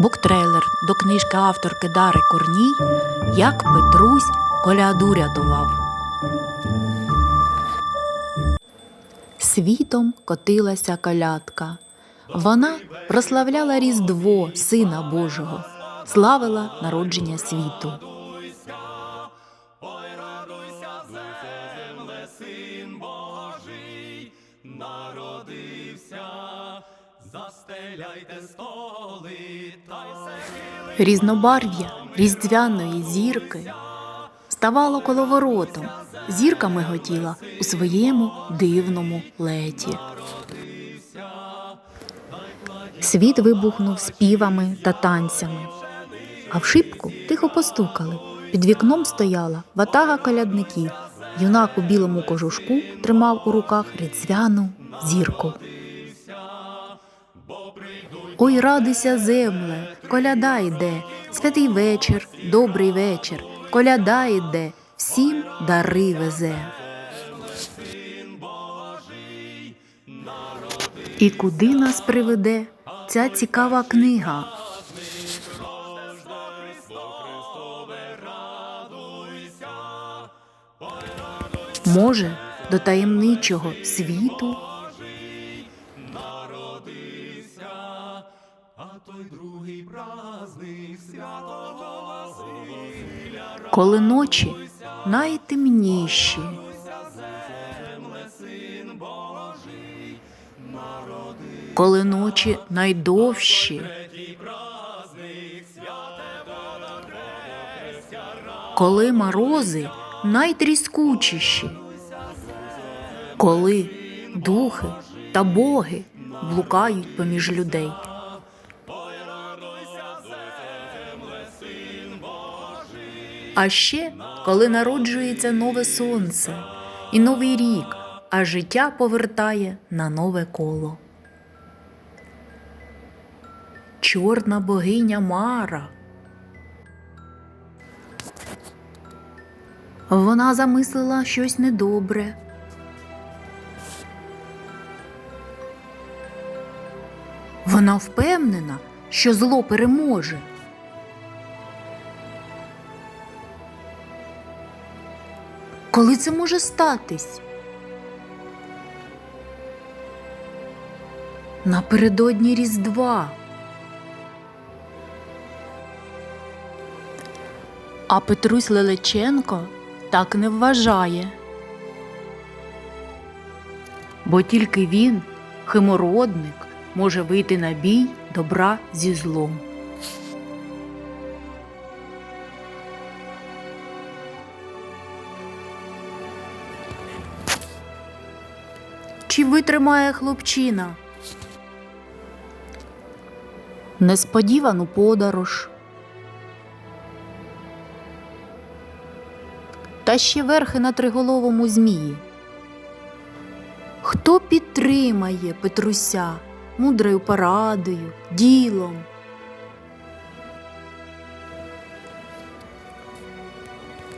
Буктрейлер до книжки авторки Дари Корній Як Петрусь коляду рятував. Світом котилася колядка. Вона прославляла Різдво Сина Божого, славила народження світу. Різнобарв'я різдвяної зірки ставало коловоротом, зірка миготіла у своєму дивному леті. Світ вибухнув співами та танцями, а в шибку тихо постукали. Під вікном стояла ватага колядників. Юнак у білому кожушку тримав у руках різдвяну зірку. Ой, радуйся, земле, коляда йде, святий вечір, добрий вечір, коляда йде, всім дари везе. І куди нас приведе ця цікава книга? Може, до таємничого світу? Коли ночі найтемніші, коли ночі найдовші, коли морози найтріскучіші, коли духи та боги блукають поміж людей. А ще коли народжується нове сонце і новий рік, а життя повертає на нове коло. Чорна богиня Мара. Вона замислила щось недобре. Вона впевнена, що зло переможе. Коли це може статись? Напередодні Різдва. А Петрусь Лелеченко так не вважає. Бо тільки він, химородник, може вийти на бій добра зі злом. Чи витримає хлопчина? Несподівану подорож. Та ще верхи на триголовому змії. Хто підтримає Петруся мудрою порадою, ділом?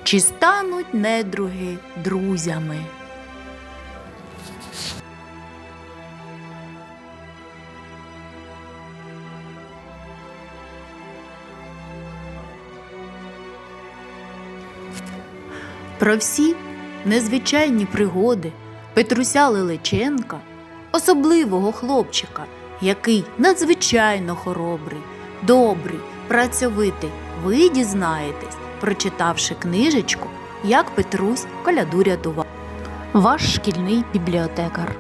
Чи стануть недруги друзями? Про всі незвичайні пригоди Петруся Лелеченка, особливого хлопчика, який надзвичайно хоробрий, добрий, працьовитий, ви дізнаєтесь, прочитавши книжечку, як Петрусь коляду рятував. Ваш шкільний бібліотекар.